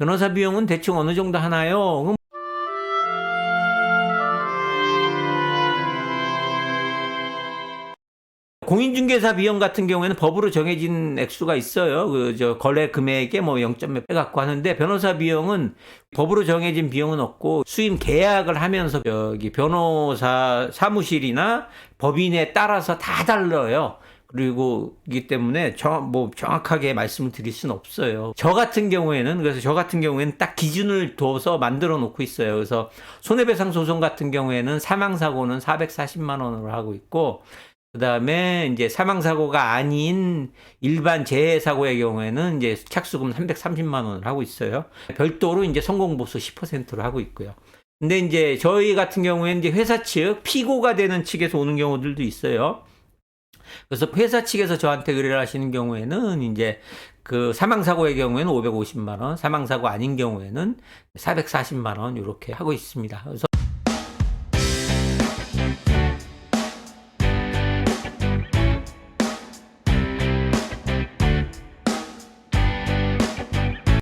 변호사 비용은 대충 어느 정도 하나요? 공인중개사 비용 같은 경우에는 법으로 정해진 액수가 있어요. 그 저 거래 금액에 뭐 0.몇 배 갖고 하는데 변호사 비용은 법으로 정해진 비용은 없고 수임 계약을 하면서 여기 변호사 사무실이나 법인에 따라서 다 달라요. 그리고 이기 때문에 정, 뭐 정확하게 말씀을 드릴 수는 없어요. 저 같은 경우에는 그래서 저 같은 경우에는 딱 기준을 둬서 만들어 놓고 있어요. 그래서 손해배상 소송 같은 경우에는 사망 사고는 440만 원으로 하고 있고 그다음에 이제 사망 사고가 아닌 일반 재해 사고의 경우에는 이제 착수금 330만 원을 하고 있어요. 별도로 이제 성공 보수 10%로 하고 있고요. 근데 이제 저희 같은 경우에는 이제 회사 측 피고가 되는 측에서 오는 경우들도 있어요. 그래서 회사 측에서 저한테 의뢰를 하시는 경우에는 이제 그 사망 사고의 경우에는 550만 원, 사망 사고 아닌 경우에는 440만 원 이렇게 하고 있습니다. 그래서